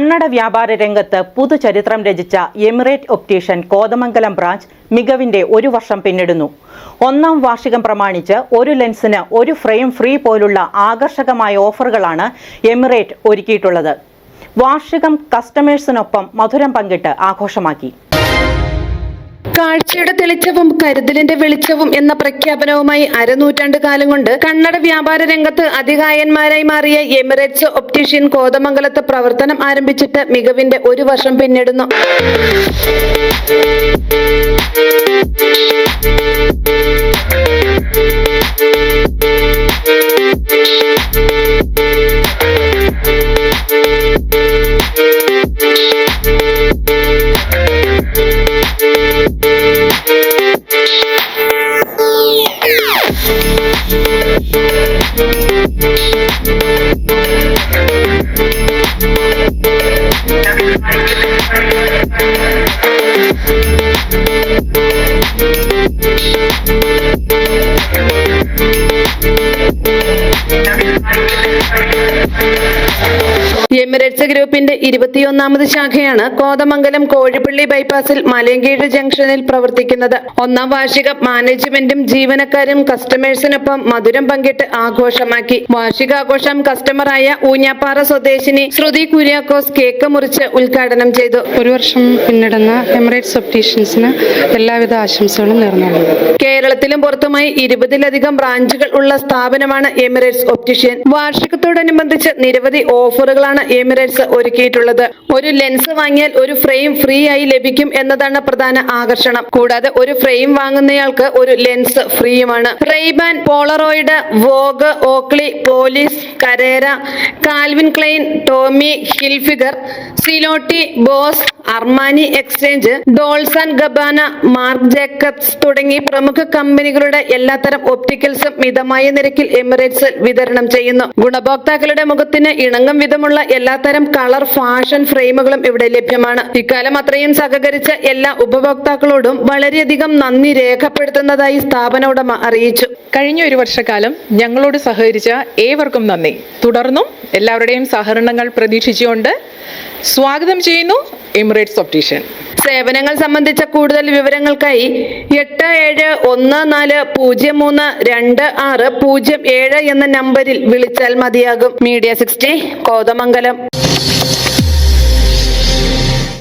കണ്ണട വ്യാപാര രംഗത്ത് പുതുചരിത്രം രചിച്ച എമിറേറ്റ് ഒപ്റ്റീഷ്യൻ കോതമംഗലം ബ്രാഞ്ച് മികവിന്റെ ഒരു വർഷം പിന്നിടുന്നു. ഒന്നാം വാർഷികം പ്രമാണിച്ച് ഒരു ലെൻസിന് ഒരു ഫ്രെയിം ഫ്രീ പോലുള്ള ആകർഷകമായ ഓഫറുകളാണ് എമിറേറ്റ് ഒരുക്കിയിട്ടുള്ളത്. വാർഷികം കസ്റ്റമേഴ്സിനൊപ്പം മധുരം പങ്കിട്ട് ആഘോഷമാക്കി. കാഴ്ചയുടെ തെളിച്ചവും കരുതലിന്റെ വെളിച്ചവും എന്ന പ്രഖ്യാപനവുമായി അരനൂറ്റാണ്ട് കാലം കൊണ്ട് കണ്ണട വ്യാപാര രംഗത്ത് അതികായന്മാരായി മാറിയ എമിറേറ്റ്സ് ഒപ്റ്റീഷ്യൻ കോതമംഗലത്ത് പ്രവർത്തനം ആരംഭിച്ചിട്ട് മികവിന്റെ ഒരു വർഷം പിന്നിടുന്നു. എമിറേറ്റ്സ് ഗ്രൂപ്പിന്റെ ഇരുപത്തിയൊന്നാമത് ശാഖയാണ് കോതമംഗലം കോഴിപ്പള്ളി ബൈപ്പാസിൽ മലയങ്കീഴ് ജംഗ്ഷനിൽ പ്രവർത്തിക്കുന്നത്. ഒന്നാം വാർഷികം മാനേജ്മെന്റും ജീവനക്കാരും കസ്റ്റമേഴ്സിനൊപ്പം മധുരം പങ്കിട്ട് ആഘോഷമാക്കി. വാർഷികാഘോഷം കസ്റ്റമറായ ഊഞ്ഞാപ്പാറ സ്വദേശിനി ശ്രുതി കുര്യാക്കോസ് കേക്ക് മുറിച്ച് ഉദ്ഘാടനം ചെയ്തു. ഒരു വർഷം പിന്നിടുന്ന എമിറേറ്റ്സ് ഒപ്റ്റീഷ്യൻസിന് എല്ലാവിധ ആശംസകളും നേർന്നു. കേരളത്തിലും പുറത്തുമായി ഇരുപതിലധികം ബ്രാഞ്ചുകൾ ഉള്ള സ്ഥാപനമാണ് എമിറേറ്റ്സ് ഒപ്റ്റീഷ്യൻ വാർഷികത്തോടനുബന്ധിച്ച് നിരവധി ഓഫറുകളാണ് എമിറേറ്റ്സ് ഒരുക്കിയിട്ടുള്ളത്. ഒരു ലെൻസ് വാങ്ങിയാൽ ഒരു ഫ്രെയിം ഫ്രീ ആയി ലഭിക്കും എന്നതാണ് പ്രധാന ആകർഷണം. കൂടാതെ ഒരു ഫ്രെയിം വാങ്ങുന്നയാൾക്ക് ഒരു lens ഫ്രീയുമാണ് RayBan Polaroid Vogue Oakley Police Carrera Calvin Klein Tommy Hilfiger സിലോട്ടി Boss Armani Exchange Dolce and Gabbana Marc Jacobs തുടങ്ങി പ്രമുഖ കമ്പനികളുടെ എല്ലാത്തരം ഒപ്റ്റിക്കൽസും മിതമായ നിരക്കിൽ എമിറേറ്റ്സ് വിതരണം ചെയ്യുന്നു. ഗുണഭോക്താക്കളുടെ മുഖത്തിന് ഇണങ്ങും വിധമുള്ള എല്ലാത്തരം കളർ ഫാഷൻ ഫ്രെയിമുകളും ഇവിടെ ലഭ്യമാണ്. ഇക്കാലം അത്രയും സഹകരിച്ച എല്ലാ ഉപഭോക്താക്കളോടും വളരെയധികം നന്ദി രേഖപ്പെടുത്തുന്നതായി സ്ഥാപന ഉടമ അറിയിച്ചു. കഴിഞ്ഞ ഒരു വർഷക്കാലം ഞങ്ങളോട് സഹകരിച്ച ഏവർക്കും നന്ദി. തുടർന്നും എല്ലാവരുടെയും സഹകരണങ്ങൾ പ്രതീക്ഷിച്ചുകൊണ്ട് സ്വാഗതം ചെയ്യുന്നു എമിറേറ്റ്സ് ഒപ്റ്റീഷ്യൻ. സേവനങ്ങൾ സംബന്ധിച്ച കൂടുതൽ വിവരങ്ങൾക്കായി എട്ട് ഏഴ് ഒന്ന് നാല് പൂജ്യം മൂന്ന് രണ്ട് ആറ് പൂജ്യം ഏഴ് എന്ന നമ്പറിൽ വിളിച്ചാൽ മതിയാകും. Media sixty Kothamangalam.